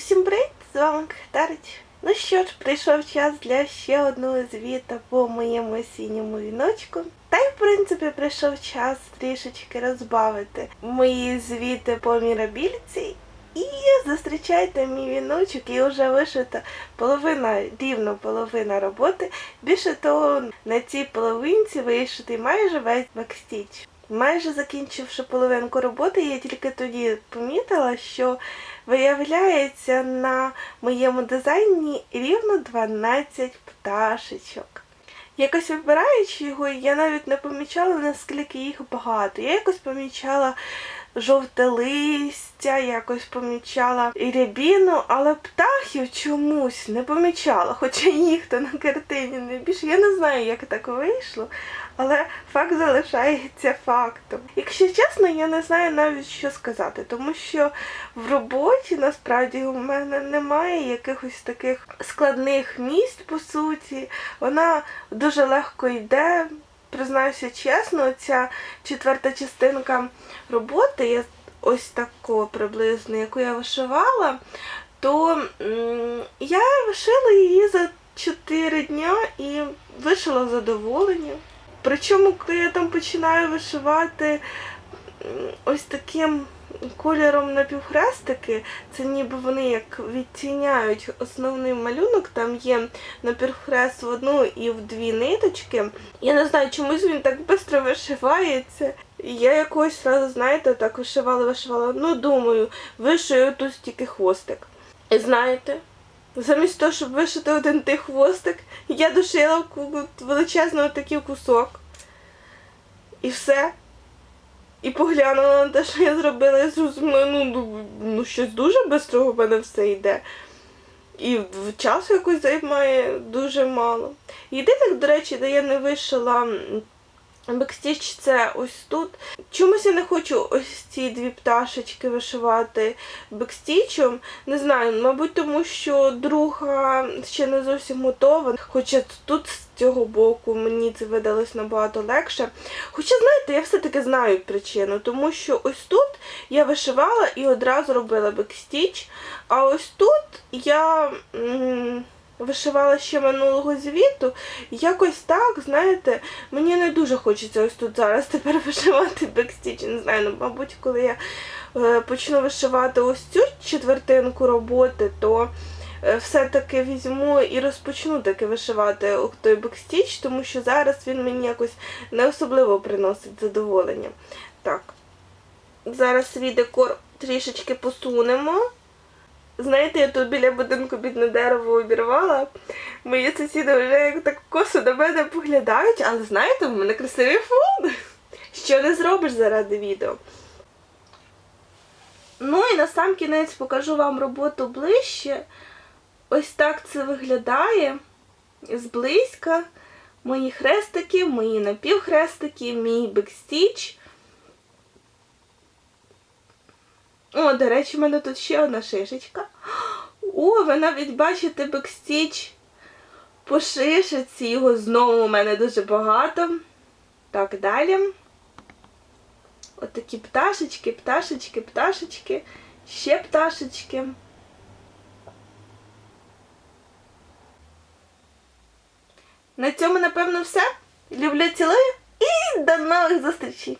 Усім привіт! З вами Кахтарич. Ну що ж, прийшов час для ще одного звіта по моєму осінньому віночку. Та й в принципі прийшов час трішечки розбавити мої звіти по мірабільці. І зустрічайте мій віночок, і вже вишита половина, рівно половина роботи. Більше того, на цій половинці вишитий майже весь бекстіч. Майже закінчивши половинку роботи, я тільки тоді помітила, що виявляється на моєму дизайні рівно 12 пташечок. Якось вибираючи його, я навіть не помічала, наскільки їх багато. Я якось помічала жовте листя, якось помічала і рябіну, але птахів чомусь не помічала, хоча їх то на картині не більше. Я не знаю, як так вийшло, але факт залишається фактом. Якщо чесно, я не знаю навіть що сказати, тому що в роботі насправді у мене немає якихось таких складних місць, по суті. Вона дуже легко йде. Признаюся чесно, ця четверта частинка роботи, я ось таку приблизно, яку я вишивала, то я вишила її за 4 дня і вишила задоволення. Причому, коли я там починаю вишивати ось таким кольором напівхрестики, це ніби вони як відтіняють основний малюнок, там є напівхрест в одну і в дві ниточки. Я не знаю, чомусь він так швидко вишивається. Я якось разу, знаєте, так вишивала, вишивала. Ну, думаю, вишию тут тільки хвостик. І знаєте, замість того, щоб вишити один той хвостик, я дошила величезний такий кусок. І все. І поглянула на те, що я зробила, і зрозуміла, ну, ну, ну щось дуже швидко в мене все йде. І часу якось займає дуже мало. Єдине, до речі, де я не вишила м, бекстіч, це ось тут. Чомусь я не хочу ось ці дві пташечки вишивати бекстічем. Не знаю, мабуть, тому що друга ще не зовсім готова. Хоча тут з цього боку мені це видалось набагато легше. Хоча, знаєте, я все-таки знаю причину, тому що ось тут я вишивала і одразу робила бекстіч, а ось тут я. м, Вишивала ще минулого звіту, якось так, знаєте, мені не дуже хочеться ось тут зараз тепер вишивати бекстіч. Не знаю, ну, мабуть, коли я е, почну вишивати ось цю четвертинку роботи, то е, все-таки візьму і розпочну таки вишивати той бекстіч, тому що зараз він мені якось не особливо приносить задоволення. Так, зараз свій декор трішечки посунемо. Знаєте, я тут біля будинку бідне дерево обірвала. Мої сусіди вже як так косо до мене поглядають, але знаєте, в мене красивий фон. Що не зробиш заради відео. Ну і на сам кінець покажу вам роботу ближче. Ось так це виглядає зблизька. Мої хрестики, мої напівхрестики, мій бекстіч. О, до речі, в мене тут ще одна шишечка. О, ви навіть бачите бекстіч по шишиці. Його знову у мене дуже багато. Так, далі. Отакі пташечки, пташечки, пташечки, ще пташечки. На цьому, напевно, все. Люблю, цілую і до нових зустрічей!